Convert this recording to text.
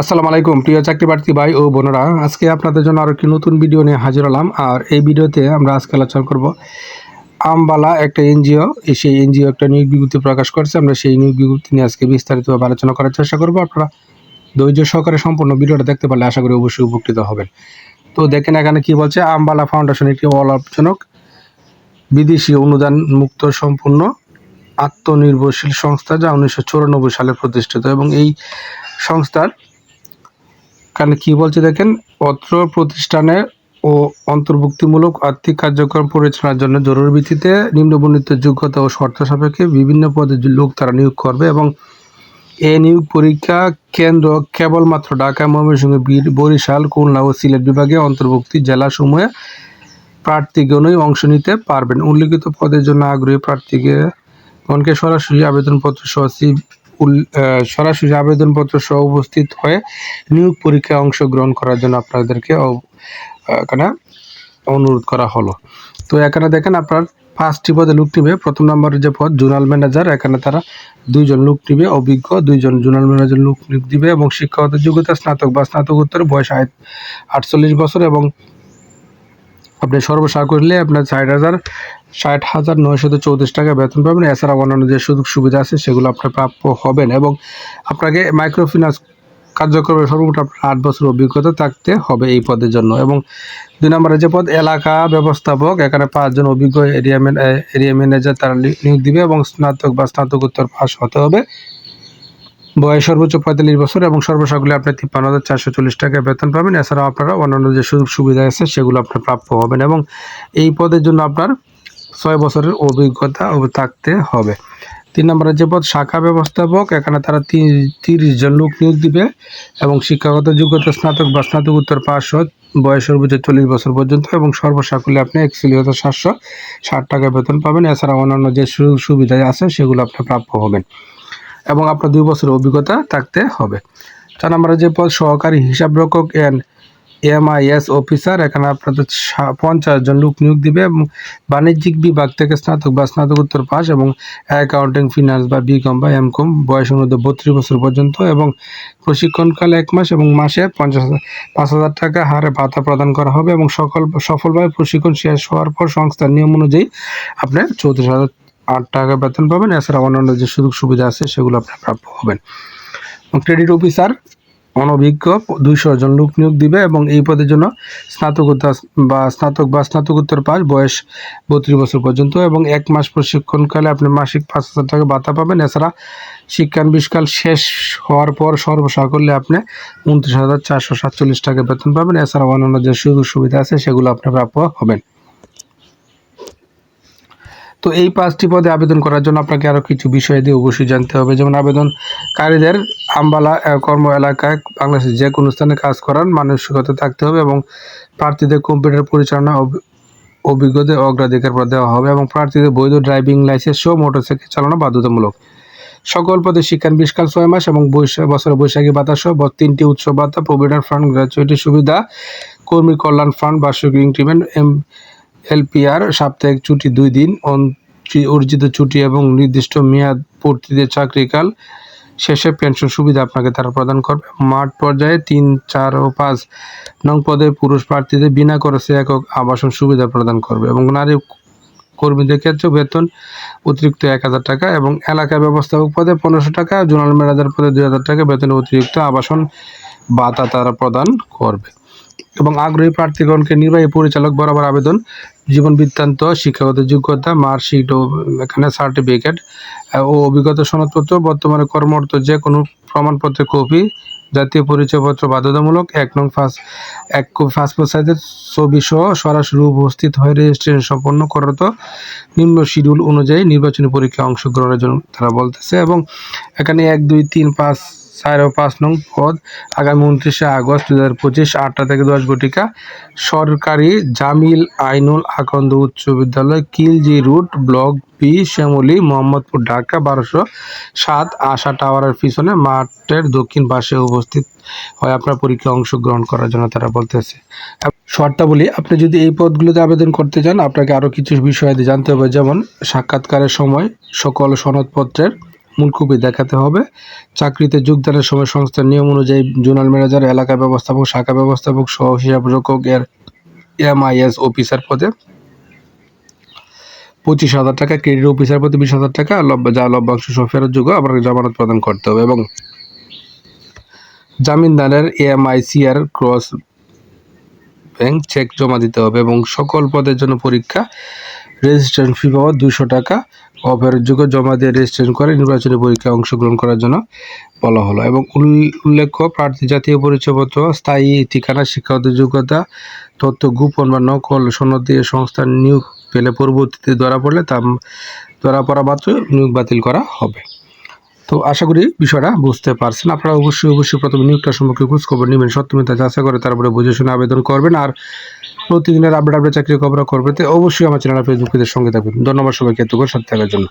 আসসালামু আলাইকুম, প্রিয় চাকরি প্রার্থী ভাই ও বোনেরা। আজকে আপনাদের জন্য আরও একটি নতুন ভিডিও নিয়ে হাজির হলাম। আর এই ভিডিওতে আমরা আজকে আলোচনা করব আমবালা একটা এনজিও। সেই এনজিও একটা নিয়োগ বিজ্ঞপ্তি প্রকাশ করেছে। আমরা সেই নিয়োগ বিজ্ঞপ্তি নিয়ে আজকে বিস্তারিতভাবে আলোচনা করার চেষ্টা করব। আপনারা ধৈর্য সহকারে সম্পূর্ণ ভিডিওটা দেখতে পারলে আশা করি অবশ্যই উপকৃত হবেন। তো দেখেন এখানে কি বলছে, আমবালা ফাউন্ডেশন একটি অলাভজনক, বিদেশি অনুদান মুক্ত সম্পূর্ণ, আত্মনির্ভরশীল সংস্থা যা উনিশশো সালে প্রতিষ্ঠিত। এবং এই সংস্থার কারণ কি বলছে দেখেন অত্র প্রতিষ্ঠানে ও অন্তর্ভুক্তিমূলক আর্থিক কার্যক্রম পরিচালনার জন্য জরুরি ভিত্তিতে নিম্নবর্ণিত যোগ্যতা ও শর্ত সাপেক্ষে বিভিন্ন পদে লোক তারা নিয়োগ করবে এবং এ নিয়োগ পরীক্ষা কেন্দ্র কেবলমাত্র ঢাকা, ময়মনসিংহ বীর বরিশাল, খুলনা ও সিলেট বিভাগে অন্তর্ভুক্তি জেলাসমূহে প্রার্থীগণই অংশ নিতে পারবেন। উল্লিখিত পদের জন্য আগ্রহী প্রার্থীকে গণকে সরাসরি আবেদনপত্র সহ সরাসরি আবেদনপত্র সহ উপস্থিত হয়ে নিয়োগ পরীক্ষায় অংশগ্রহণ করার জন্য আপনাদেরকে এখানে অনুরোধ করা হলো। তো এখানে দেখেন আপনার পাঁচটি পদে লোক নিবে। প্রথম নম্বরের যে পদ, জোনাল ম্যানেজার, এখানে তারা দুইজন লোক নিবে, অভিজ্ঞ দুইজন জোনাল ম্যানেজার লোক দিবে এবং শিক্ষাগত যোগ্যতা স্নাতক বা স্নাতকোত্তর বয়স আট- আটচল্লিশ বছর এবং আপনি সর্বসা করলে আপনার ষাট হাজার ষাট হাজার নয়শত চৌত্রিশ টাকা বেতন পাবেন। এছাড়া অন্যান্য যে সুযোগ সুবিধা আছে, সেগুলো আপনার প্রাপ্য হবেন এবং আপনাকে মাইক্রোফিন্যান্স কার্যক্রমের সর্বমোট আপনার আট বছর অভিজ্ঞতা থাকতে হবে এই পদের জন্য। এবং দুই নম্বরে যে পদ, এলাকা ব্যবস্থাপক, এখানে পাঁচজন অভিজ্ঞ এরিয়া এরিয়া ম্যানেজার তারা নিয়োগ দিবে এবং স্নাতক বা স্নাতকোত্তর পাস হতে হবে। বয়স সর্বোচ্চ পঁয়তাল্লিশ বছর এবং সর্বসাকুল্যে আপনি তিপ্পান্ন হাজার চারশো চল্লিশ টাকা বেতন পাবেন। এছাড়াও আপনারা অন্যান্য যে সুযোগ সুবিধা আছে, সেগুলো আপনার প্রাপ্য হবেন এবং এই পদের জন্য আপনার ছয় বছরের অভিজ্ঞতা থাকতে হবে। তিন নম্বরে যে পদ, শাখা ব্যবস্থাপক। এখানে তারা তিরিশ জন লোক নিয়োগ দিবে এবং শিক্ষাগত যোগ্যতা, স্নাতক বা স্নাতকোত্তর হওয়া বয়স সর্বোচ্চ চল্লিশ বছর পর্যন্ত এবং সর্বসাকুল্যে আপনি একচল্লিশ হাজার সাতশো ষাট টাকা বেতন পাবেন। এছাড়া অন্যান্য যে সুযোগ সুবিধা আছে, সেগুলো আপনি প্রাপ্য হবেন। এবং আপনার দুই বছরের অভিজ্ঞতা থাকতে হবে। চার নম্বরে যে পদ সহকারী হিসাবরক্ষক এন এমআইএস অফিসার এখানে আপনাদের পঞ্চাশ জন লোক নিয়োগ দিবে এবং বাণিজ্যিক বিভাগ থেকে স্নাতক বা স্নাতকোত্তর পাস এবং অ্যাকাউন্টিং ফিনান্স বা বিকম বা এমকম বয়স অনুযায়ী বত্রিশ বছর পর্যন্ত এবং প্রশিক্ষণকালে এক মাস এবং মাসে পঞ্চাশ পাঁচ হাজার টাকা হারে ভাতা প্রদান করা হবে এবং সকল সফলভাবে প্রশিক্ষণ শেষ হওয়ার পর সংস্থার নিয়ম অনুযায়ী আপনার চৌত্রিশ হাজার আট টাকা বেতন পাবেন। এছাড়া অন্যান্য যে সুযোগ সুবিধা আছে, সেগুলো আপনার প্রাপ্য হবেন। ক্রেডিট অফিসার অনভিজ্ঞ, দুইশো জন লোক নিয়োগ দিবে এবং এই পদের জন্য স্নাতকোত্তর বা স্নাতক বা স্নাতকোত্তর পাস বয়স বত্রিশ বছর পর্যন্ত এবং এক মাস প্রশিক্ষণকালে আপনি মাসিক পাঁচ হাজার টাকা ভাতা পাবেন। এছাড়া শিক্ষানবিষ্কাল শেষ হওয়ার পর সর্বসাকল্যে আপনি উনত্রিশ হাজার চারশো সাতচল্লিশ টাকা বেতন পাবেন। এছাড়া অন্যান্য যে সুযোগ সুবিধা আছে, সেগুলো আপনি প্রাপ্য হবেন। তো এই পাঁচটি পদে আবেদন করার জন্য আপনাকে আরও কিছু বিষয় দিয়ে অবশ্যই জানতে হবে। যেমন আবেদনকারীদের আম্বালা কর্ম এলাকায় বাংলাদেশের যে কোনো স্থানে কাজ করার মানসিকতা থাকতে হবে এবং প্রার্থীদের কম্পিউটার পরিচালনা অভি- অভিজ্ঞদের অগ্রাধিকার দেওয়া হবে এবং প্রার্থীদের বৈধ ড্রাইভিং লাইসেন্স সহ মোটরসাইকেল চালানো বাধ্যতামূলক। সকল পদে শিক্ষান বিশকাল ছয় মাস এবং বছরের বৈশাখী ভাতা সহ তিনটি উৎসব ভাতা, প্রভিডেন্ট ফান্ড, গ্র্যাচুইটি সুবিধা, কর্মী কল্যাণ ফান্ড, বার্ষিক ইনক্রিমেন্ট এলপিআর সাপ্তাহিক ছুটি দুই দিন অর্জিত ছুটি এবং নির্দিষ্ট মেয়াদ পূর্তিতে চাকরিকাল শেষে পেনশন সুবিধা আপনাকে তারা প্রদান করবে। মাঠ পর্যায়ে তিন, চার ও পাঁচ নং পদে পুরুষ প্রার্থীদের বিনা খরচে একক আবাসন সুবিধা প্রদান করবে এবং নারী কর্মীদের ক্ষেত্রে বেতন অতিরিক্ত এক হাজার টাকা এবং এলাকা ব্যবস্থাপক পদে পনেরোশো টাকা, জোনাল ম্যানেজার পদে দুই হাজার টাকা বেতন অতিরিক্ত আবাসন ভাতা তারা প্রদান করবে। এবং আগ্রহী প্রার্থীগণকে নির্বাহী পরিচালক বরাবর আবেদন, জীবন বৃত্তান্ত, শিক্ষাগত যোগ্যতা, মার্কশিট ও, এখানে সার্টিফিকেট, ও অভিজ্ঞতা সনদপত্র, বর্তমানে কর্মরত যে কোনো প্রমাণপত্রের কপি, জাতীয় পরিচয়পত্র বাধ্যতামূলক, এক নং ফার্স্ট এক পাসপোর্ট সাইজের ছবি সহ সরাসরি উপস্থিত হয়ে রেজিস্ট্রেশন সম্পন্ন করত নিম্ন শিডিউল অনুযায়ী নির্বাচনী পরীক্ষায় অংশগ্রহণের জন্য তারা বলতেছে এবং এখানে এক, দুই, তিন, পাঁচ চার ও পাঁচ নং পদ, আগামী উনত্রিশে আগস্ট দু হাজার পঁচিশ, আটটা থেকে দশ ঘটিকা সরকারি জামিল আইনুল আকন্দ উচ্চ বিদ্যালয়, Khilji route, block B, Shyamoli, Mohammadpur, Dhaka, বারোশো সাত আশা টাওয়ারের পিছনে মাঠের দক্ষিণ পাশে উপস্থিত হয় আপনার পরীক্ষায় অংশগ্রহণ করার জন্য তারা বলতেছে। শর্তাবলী, আপনি যদি এই পদগুলোতে আবেদন করতে চান, আপনাকে আরও কিছু বিষয়াদি জানতে হবে, যেমন সাক্ষাৎকারের সময়, সকল সনদপত্রের মূল কপি দেখাতে হবে। চাকরিতে যোগদানের সময় সংস্থার নিয়ম অনুযায়ী জোনাল ম্যানেজার, এলাকা ব্যবস্থাপক, শাখা ব্যবস্থাপক সহ হিসাব রক্ষক এর এমআইএস অফিসার পদে পঁচিশ হাজার টাকা, ক্রেডিট অফিসার প্রতি বিশ হাজার টাকা যা লভ্যাংশ সহ ফেরত যোগ্য, আবার জামানত প্রদান করতে হবে এবং জামিনদারের এএমআইসিআর ক্রস ব্যাংক চেক জমা দিতে হবে এবং সকল পদের জন্য পরীক্ষা রেজিস্ট্রেশন ফি পাওয়া দুশো টাকা। অফেরতযোগ্য জমা দিয়ে রেজিস্ট্রেশন করে নির্বাচনী পরীক্ষায় অংশগ্রহণ করার জন্য বলা হলো এবং উল্লেখ্য, প্রার্থী জাতীয় পরিচয়পত্র, স্থায়ী ঠিকানা, শিক্ষাগত যোগ্যতা, তথ্য গোপন বা নকল সনদ দিয়ে সংস্থার নিয়োগ পেলে পরবর্তীতে ধরা পড়লে তা ধরা পড়া মাত্র নিয়োগ বাতিল করা হবে। তো আশা করি বিষয়টা বুঝতে পারছেন। আপনারা অবশ্যই অবশ্যই প্রথমে নিয়োগটা সম্পর্কে খোঁজ খবর নেবেন সত্যমিতা যাচাই করে তারপরে বুঝে শুনে আবেদন করবেন আর প্রতিদিনের আপডেট আপডেট চাকরি খবর করবে তো অবশ্যই আমার চ্যানেল ফেসবুকদের সঙ্গে থাকবেন ধন্যবাদ সবাইকে এতক্ষণ সাথে থাকার জন্য।